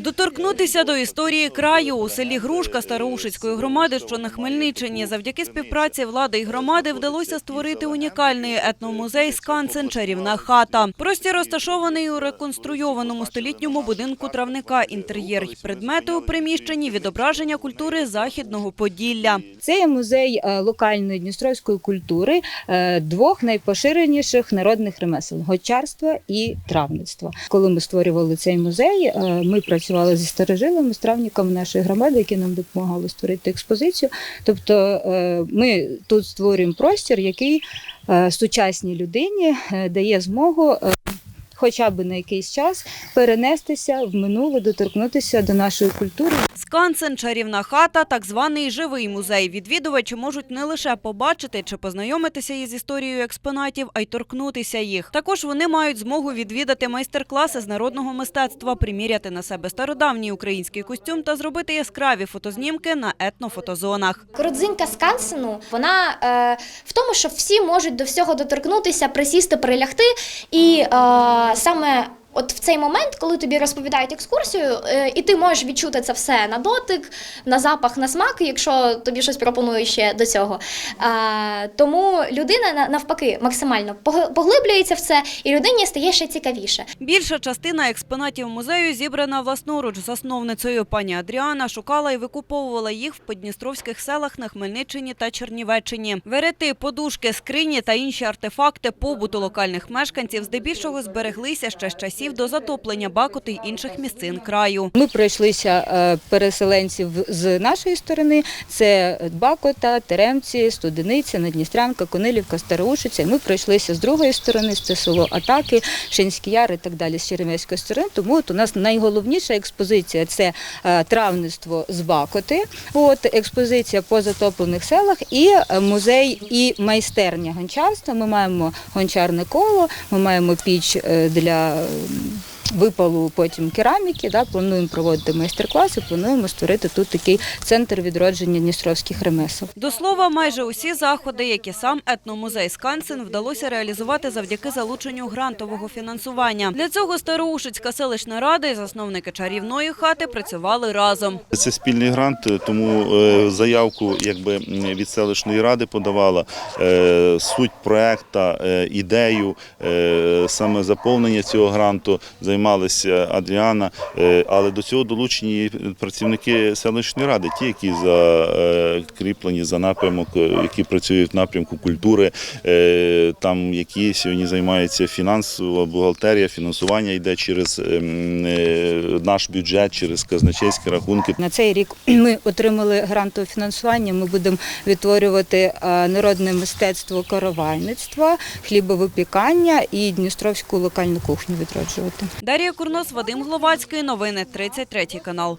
Доторкнутися до історії краю у селі Грушка Староушицької громади, що на Хмельниччині, завдяки співпраці влади і громади вдалося створити унікальний етномузей «Скансен. Чарівна хата». Простір розташований у реконструйованому столітньому будинку травника. Інтер'єр й предмети у приміщенні відображення культури західного Поділля. Це є музей е, локальної дністровської культури е, двох найпоширеніших народних ремесел гончарства і травництва. Коли ми створювали цей музей, е, ми працювали зі старожилами, з травниками нашої громади, які нам допомагали створити експозицію. Тобто е, ми тут створюємо простір, який е, сучасній людині е, дає змогу. Хоча б на якийсь час перенестися в минуле, доторкнутися до нашої культури, Скансен, чарівна хата, так званий живий музей. Відвідувачі можуть не лише побачити чи познайомитися із історією експонатів, а й торкнутися їх. Також вони мають змогу відвідати майстер-класи з народного мистецтва, приміряти на себе стародавній український костюм та зробити яскраві фотознімки на етнофотозонах. Родзинка скансену вона е, в тому, що всі можуть до всього доторкнутися, присісти, прилягти. І е, саме от в цей момент, коли тобі розповідають екскурсію, е, і ти можеш відчути це все на дотик, на запах, на смак, якщо тобі щось пропонують ще до цього. Тому людина навпаки максимально пог- поглиблюється в це, і людині стає ще цікавіше. Більша частина експонатів музею зібрана власноруч засновницею. Пані Адріана шукала і викуповувала їх в подністровських селах на Хмельниччині та Чернівеччині. Верети, подушки, скрині та інші артефакти побуту локальних мешканців здебільшого збереглися ще з часів до затоплення Бакути й інших місцин краю. Ми пройшлися е, переселенців з нашої сторони. Це Бакота, Теремці, Студениця, Надністрянка, Конилівка, Староушиця. Ми пройшлися з другої сторони, це село Атаки, Шинські Яри і так далі з Черемецької сторони. Тому от у нас найголовніша експозиція це е, травництво з Бакоти, от експозиція по затоплених селах і е, музей і майстерня гончарства. Ми маємо гончарне коло, ми маємо піч для um, випалу потім кераміки. Да, плануємо проводити майстер-класи, плануємо створити тут такий центр відродження дністровських ремесел. До слова, майже усі заходи, які сам етномузей Скансен вдалося реалізувати завдяки залученню грантового фінансування. Для цього Староушицька селищна рада і засновники чарівної хати працювали разом. Це спільний грант, тому е, заявку якби від селищної ради подавала е, суть проекта, е, ідею, саме заповнення цього гранту займалися Адріана, е, але до цього долучені працівники селищної ради, ті, які закріплені за напрямок, е, які працюють в напрямку культури, е, там які сьогодні займаються фінансова бухгалтерія, фінансування йде через ем, е, наш бюджет, через казначейські рахунки. На цей рік ми отримали грантове фінансування. Ми будемо відтворювати е, народне мистецтво каравайництва, хлібовипікання і дністровську локальну кухню відроджувати. Дар'я Курнос, Вадим Гловацький. Новини 33 канал.